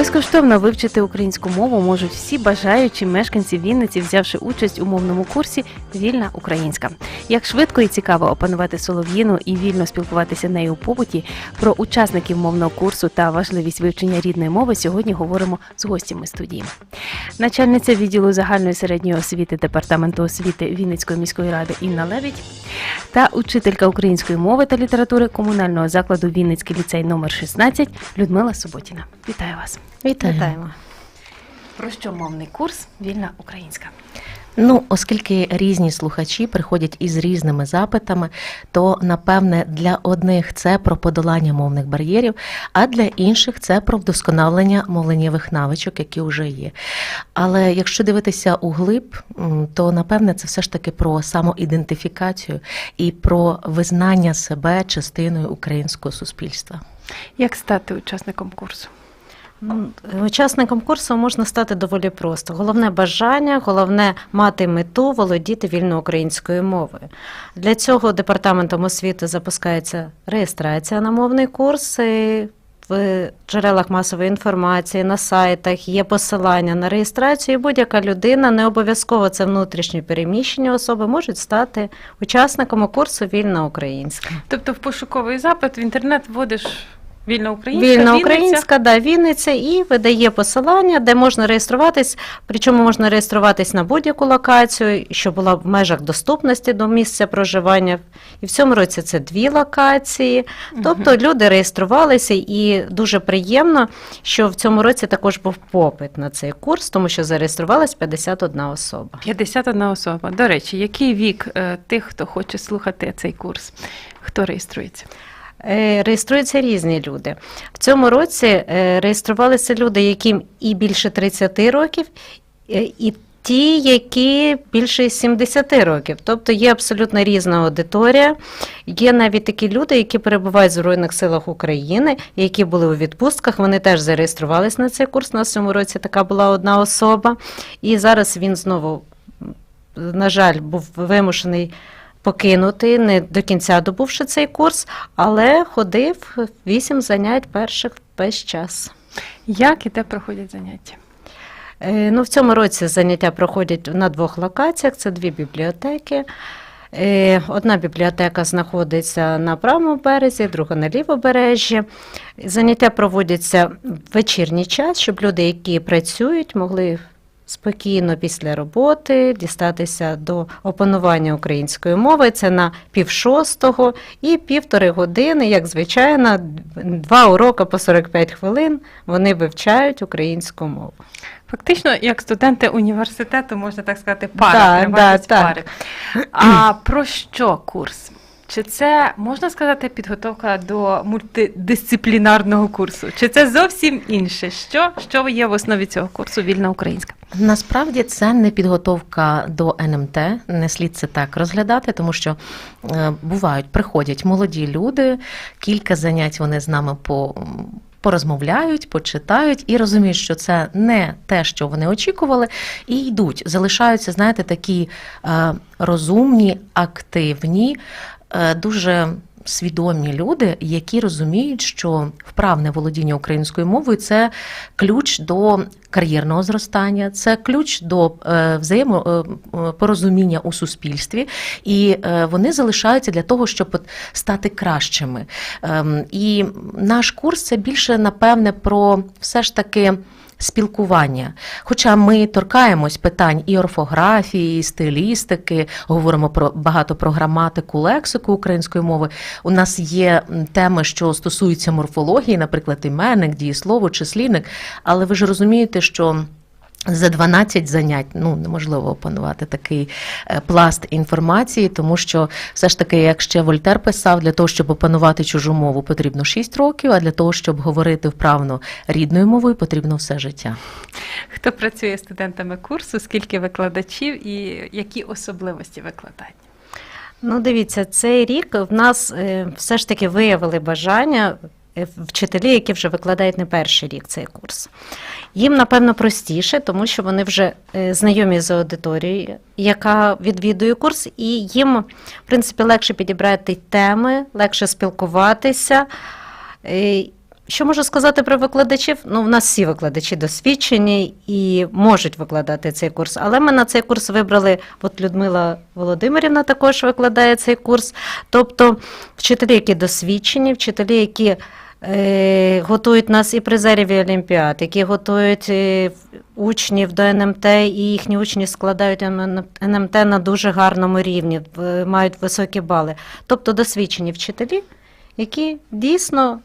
Безкоштовно вивчити українську мову можуть всі бажаючі мешканці Вінниці, взявши участь у мовному курсі Вільна Українська. Як швидко і цікаво опанувати солов'їну і вільно спілкуватися нею у побуті, про учасників мовного курсу та важливість вивчення рідної мови сьогодні говоримо з гостями студії. Начальниця відділу загальної середньої освіти департаменту освіти Вінницької міської ради Інна Левідь та учителька української мови та літератури комунального закладу Вінницький ліцей номер 16 Людмила Суботіна. Вітаю вас. Вітаємо. Про що мовний курс Вільна Українська? Ну, оскільки різні слухачі приходять із різними запитами, то напевне для одних це про подолання мовних бар'єрів, а для інших це про вдосконалення мовленнєвих навичок, які вже є. Але якщо дивитися углиб, м, то напевне це все ж таки про самоідентифікацію і про визнання себе частиною українського суспільства. Як стати учасником курсу? Учасником курсу можна стати доволі просто. Головне бажання, головне мати мету володіти вільною українською мовою. Для цього департаментом освіти запускається реєстрація на мовний курс. і В джерелах масової інформації на сайтах є посилання на реєстрацію. і Будь-яка людина, не обов'язково це внутрішньо переміщені особи, можуть стати учасником курсу Вільна Українська. Тобто в пошуковий запит в інтернет вводиш Вільна Українська, Вільна Вінниця. українська, да, Вінниця і видає посилання, де можна реєструватись. Причому можна реєструватись на будь-яку локацію, що була в межах доступності до місця проживання. І в цьому році це дві локації. Тобто люди реєструвалися, і дуже приємно, що в цьому році також був попит на цей курс, тому що зареєструвалась 51 особа. 51 особа. До речі, який вік е, тих, хто хоче слухати цей курс? Хто реєструється? Е, Реєструються різні люди. В цьому році е, реєструвалися люди, яким і більше 30 років, е, і ті, які більше 70 років. Тобто є абсолютно різна аудиторія. Є навіть такі люди, які перебувають в Збройних силах України, які були у відпустках. Вони теж зареєструвались на цей курс. На цьому році така була одна особа. І зараз він знову, на жаль, був вимушений покинути, не до кінця добувши цей курс, але ходив вісім занять перших весь час. Як і де проходять заняття? Е, Ну, в цьому році заняття проходять на двох локаціях. Це дві бібліотеки. Е, Одна бібліотека знаходиться на правому березі, друга на лівобережжі. Заняття проводяться в вечірній час, щоб люди, які працюють, могли спокійно після роботи дістатися до опанування української мови. Це на пів шостого і півтори години, як звичайно, два уроки по 45 хвилин. Вони вивчають українську мову. Фактично, як студенти університету, можна так сказати, пара, Да, да, так. пари. А про що курс? Чи це можна сказати підготовка до мультидисциплінарного курсу? Чи це зовсім інше? Що, що є в основі цього курсу Вільна Українська? Насправді це не підготовка до НМТ, не слід це так розглядати, тому що е, бувають, приходять молоді люди, кілька занять вони з нами по. Порозмовляють, почитають і розуміють, що це не те, що вони очікували, і йдуть. Залишаються, знаєте, такі е, розумні, активні, дуже свідомі люди, які розуміють, що вправне володіння українською мовою це ключ до кар'єрного зростання, це ключ до е, взаємопорозуміння у суспільстві, і е, вони залишаються для того, щоб стати кращими. Ем, І наш курс це більше напевне про все ж таки. Спілкування, хоча ми торкаємось питань і орфографії, і стилістики, говоримо про багато про граматику, лексику української мови. У нас є теми, що стосуються морфології, наприклад, іменник, дієслово, числівник. Але ви ж розумієте, що за 12 занять ну неможливо опанувати такий е, пласт інформації, тому що все ж таки, як ще Вольтер писав, для того, щоб опанувати чужу мову, потрібно 6 років, а для того, щоб говорити вправно рідною мовою, потрібно все життя. Хто працює студентами курсу, скільки викладачів і які особливості викладання? Ну, дивіться, цей рік в нас е, все ж таки виявили бажання вчителі, які вже викладають не перший рік цей курс. Їм, напевно, простіше, тому що вони вже е, знайомі з аудиторією, яка відвідує курс, і їм, в принципі, легше підібрати теми, легше спілкуватися. Що можу сказати про викладачів? Ну, в нас всі викладачі досвідчені і можуть викладати цей курс. Але ми на цей курс вибрали, от Людмила Володимирівна також викладає цей курс. Тобто вчителі, які досвідчені, вчителі, які е, готують нас і призерів олімпіад, які готують е, учнів до НМТ, і їхні учні складають НМТ на дуже гарному рівні, мають високі бали. Тобто досвідчені вчителі, які дійсно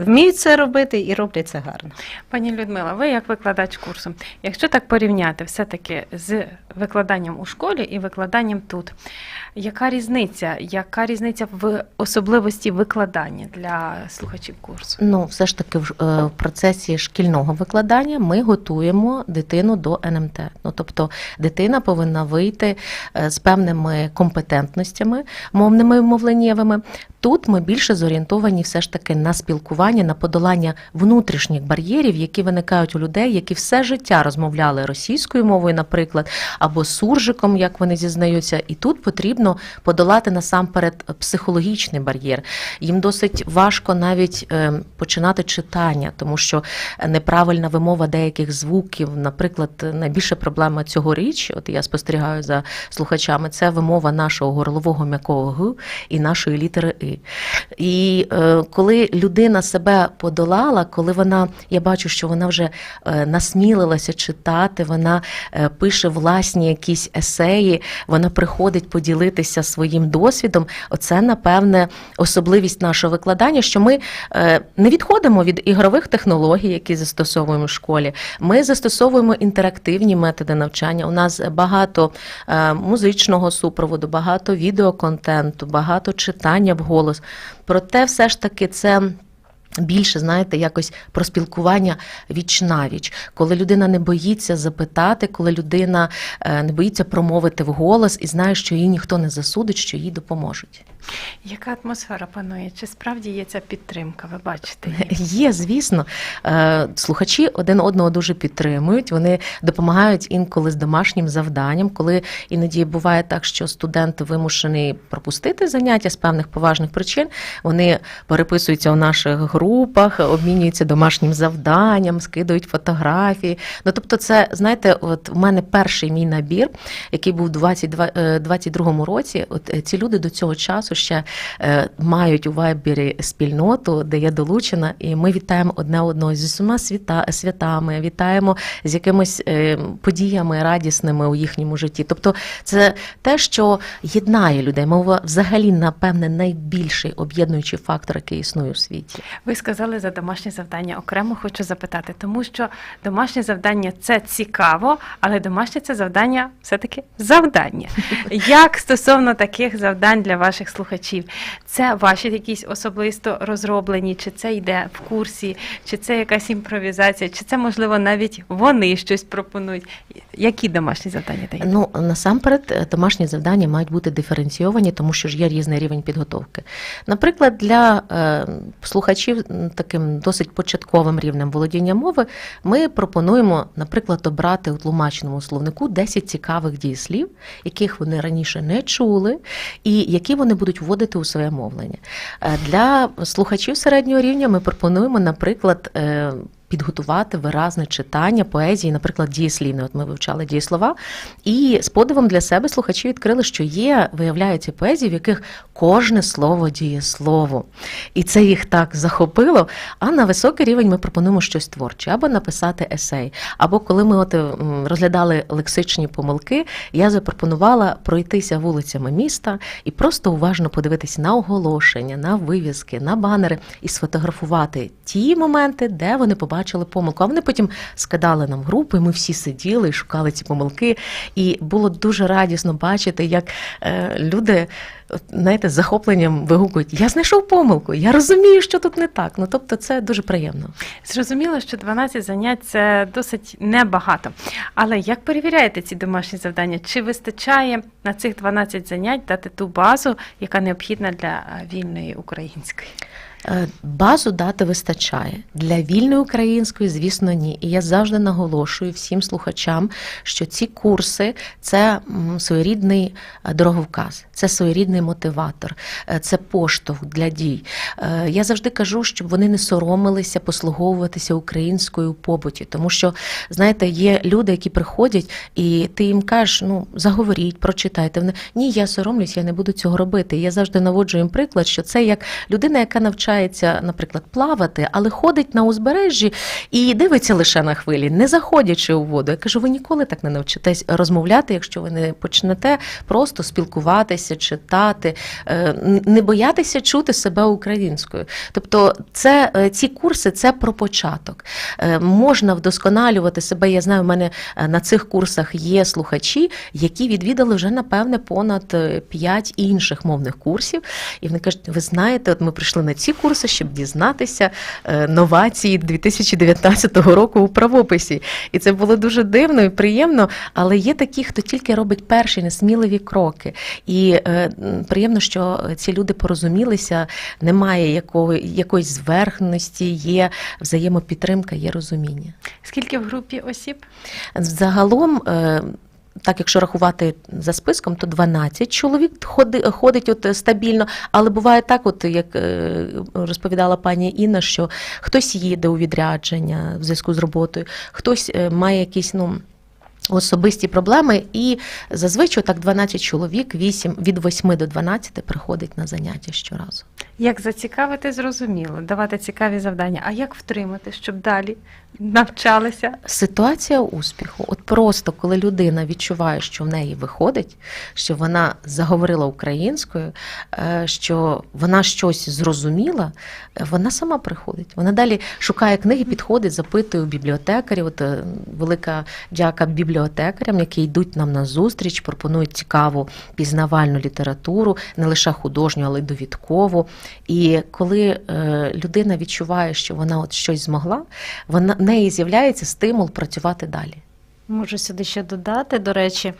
вміють це робити і роблять це гарно. Пані Людмила, ви як викладач курсу, якщо так порівняти все-таки з викладанням у школі і викладанням тут, яка різниця? Яка різниця в особливості викладання для слухачів курсу? Ну, все ж таки, в, е, в процесі шкільного викладання ми готуємо дитину до НМТ. Ну, тобто, дитина повинна вийти е, з певними компетентностями мовними і мовленнєвими. Тут ми більше зорієнтовані все ж таки на спілкування, на подолання внутрішніх бар'єрів, які виникають у людей, які все життя розмовляли російською мовою, наприклад, або суржиком, як вони зізнаються. І тут потрібно подолати насамперед психологічний бар'єр. Їм досить важко навіть е, починати читання, тому що неправильна вимова деяких звуків, наприклад, найбільша проблема цьогоріч, от я спостерігаю за слухачами, це вимова нашого горлового м'якого г і нашої літери и. І е, коли людина себе подолала, коли вона, я бачу, що вона вже е, насмілилася читати, вона е, пише власні якісь есеї, вона приходить поділитися своїм досвідом. Оце, напевне, особливість нашого викладання, що ми е, не відходимо від ігрових технологій, які застосовуємо в школі. Ми застосовуємо інтерактивні методи навчання. У нас багато музичного супроводу, багато відеоконтенту, багато читання вголос. Проте, все ж таки, це. Більше, знаєте, якось про спілкування віч навіч, коли людина не боїться запитати, коли людина е, не боїться промовити вголос і знає, що її ніхто не засудить, що їй допоможуть. Яка атмосфера панує? Чи справді є ця підтримка? Ви бачите? її? Є, звісно. Е, Слухачі один одного дуже підтримують. Вони допомагають інколи з домашнім завданням, коли іноді буває так, що студент вимушений пропустити заняття з певних поважних причин. Вони переписуються у наших групах, обмінюються домашнім завданням, скидують фотографії. Ну тобто, це знаєте, от в мене перший мій набір, який був у 2022 році. От е, ці люди до цього часу ще е, мають у вайбері спільноту, де я долучена, і ми вітаємо одне одного зі всіма свята, святами, вітаємо з якимись е, подіями радісними у їхньому житті. Тобто, це те, що єднає людей. Мова взагалі, напевне, найбільший об'єднуючий фактор, який існує у світі. Ви сказали за домашнє завдання. Окремо хочу запитати, тому що домашнє завдання це цікаво, але домашнє це завдання все-таки завдання. Як стосовно таких завдань для ваших слухачів, це ваші якісь особисто розроблені, чи це йде в курсі, чи це якась імпровізація, чи це можливо навіть вони щось пропонують? Які домашні завдання даєте? Ну насамперед, е, домашні завдання мають бути диференційовані, тому що ж є різний рівень підготовки. Наприклад, для е, слухачів таким досить початковим рівнем володіння мови ми пропонуємо, наприклад, обрати у тлумаченому словнику 10 цікавих дієслів, яких вони раніше не чули, і які вони будуть вводити у своє мовлення. Е, Для слухачів середнього рівня ми пропонуємо, наприклад, е, підготувати виразне читання поезії, наприклад, дієслівне. От ми вивчали дієслова, і з подивом для себе слухачі відкрили, що є, виявляються поезії, в яких кожне слово дієслово. І це їх так захопило. А на високий рівень ми пропонуємо щось творче, або написати есей. Або коли ми от розглядали лексичні помилки, я запропонувала пройтися вулицями міста і просто уважно подивитися на оголошення, на вивіски, на банери і сфотографувати ті моменти, де вони побачили помилку. А вони потім скидали нам і ми всі сиділи і шукали ці помилки. І було дуже радісно бачити, як е, люди. Знаєте, з захопленням вигукують: Я знайшов помилку, я розумію, що тут не так. Ну тобто, це дуже приємно. Зрозуміло, що 12 занять це досить небагато. Але як перевіряєте ці домашні завдання? Чи вистачає на цих 12 занять дати ту базу, яка необхідна для е, вільної української? Е, Базу дати вистачає для вільної української, звісно, ні. І я завжди наголошую всім слухачам, що ці курси це своєрідний е, дороговказ, це своєрідний мотиватор, е, це поштовх для дій. Я завжди кажу, щоб вони не соромилися послуговуватися українською побуті, тому що знаєте, є люди, які приходять, і ти їм кажеш, ну заговоріть, прочитайте. Вони ні, я соромлюсь, я не буду цього робити. Я завжди наводжу їм приклад, що це як людина, яка навчається, наприклад, плавати, але ходить на узбережжі і дивиться лише на хвилі, не заходячи у воду. Я кажу, ви ніколи так не навчитесь розмовляти, якщо ви не почнете просто спілкуватися, читати, е, не боятися чути себе українською. Тобто, це е, ці курси це про початок. Е, Можна вдосконалювати себе. Я знаю, в мене на цих курсах є слухачі, які відвідали вже напевне понад 5 інших мовних курсів. І вони кажуть, ви знаєте, от ми прийшли на ці курси, щоб дізнатися е, новації 2019 року у правописі. І це було дуже дивно і приємно. Але є такі, хто тільки робить перші несміливі кроки. І е, приємно, що ці люди порозумілися, немає якої, якоїсь зверхності, є взаємопідтримка, є розуміння. Скільки в групі осіб? Загалом. е, Так, якщо рахувати за списком, то 12 чоловік ходи, ходить от е, стабільно, але буває так, от як е, розповідала пані Інна, що хтось їде у відрядження в зв'язку з роботою, хтось е, має якісь ну. Особисті проблеми, і зазвичай так 12 чоловік, 8, від 8 до 12 приходить на заняття щоразу. Як зацікавити, зрозуміло, давати цікаві завдання. А як втримати, щоб далі навчалися? Ситуація успіху. От просто коли людина відчуває, що в неї виходить, що вона заговорила українською, е, що вона щось зрозуміла, е, вона сама приходить. Вона далі шукає книги, підходить, запитує у бібліотекарів. От е, велика дяка бібліотекарям, які йдуть нам на зустріч, пропонують цікаву пізнавальну літературу, не лише художню, але й довідкову. І коли е, людина відчуває, що вона от щось змогла, вона в неї з'являється стимул працювати далі. Можу сюди ще додати. До речі,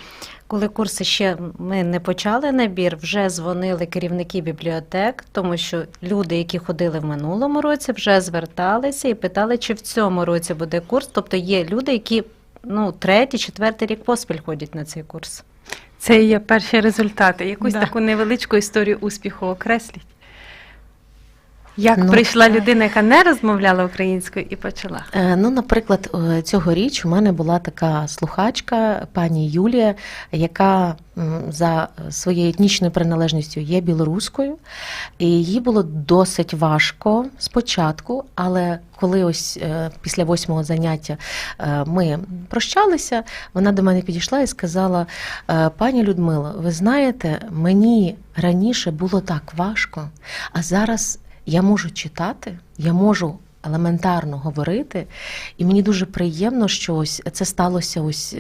коли курси ще ми не почали набір, вже дзвонили керівники бібліотек, тому що люди, які ходили в минулому році, вже зверталися і питали, чи в цьому році буде курс. Тобто є люди, які ну, третій, четвертий рік поспіль ходять на цей курс. Це є перші результати. Якусь Да. таку невеличку історію успіху окресліть. Як Ну, прийшла людина, яка не розмовляла українською і почала? Е, Ну, наприклад, е, цьогоріч у мене була така слухачка, пані Юлія, яка за своєю етнічною приналежністю є білоруською, і їй було досить важко спочатку, але коли ось е, після восьмого заняття ми прощалися, вона до мене підійшла і сказала: «Е, пані Людмила, ви знаєте, мені раніше було так важко, а зараз я можу читати, я можу елементарно говорити, і мені дуже приємно, що ось це сталося ось.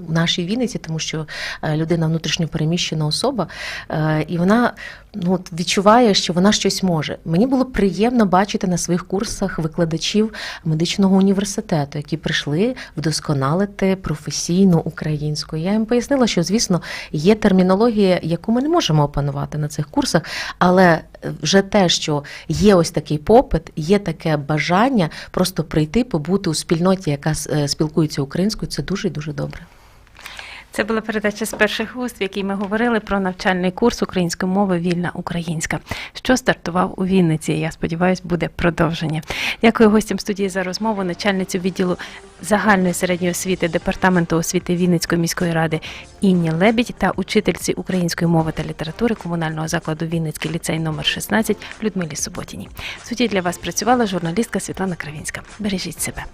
Е, В нашій Вінниці, тому що е, людина внутрішньо переміщена особа, е, і вона ну, от відчуває, що вона щось може. Мені було приємно бачити на своїх курсах викладачів медичного університету, які прийшли вдосконалити професійну українську. Я їм пояснила, що звісно є термінологія, яку ми не можемо опанувати на цих курсах, але вже те, що є ось такий попит, є таке бажання просто прийти, побути у спільноті, яка е, спілкується українською, це дуже і дуже добре. Це була передача з перших вуст, в якій ми говорили про навчальний курс української мови Вільна українська, що стартував у Вінниці. Я сподіваюся, буде продовження. Дякую гостям студії за розмову, начальницю відділу загальної середньої освіти департаменту освіти Вінницької міської ради Інні Лебідь та учительці української мови та літератури комунального закладу Вінницький ліцей номер 16 Людмилі Суботіній. В суді для вас працювала журналістка Світлана Кравінська. Бережіть себе.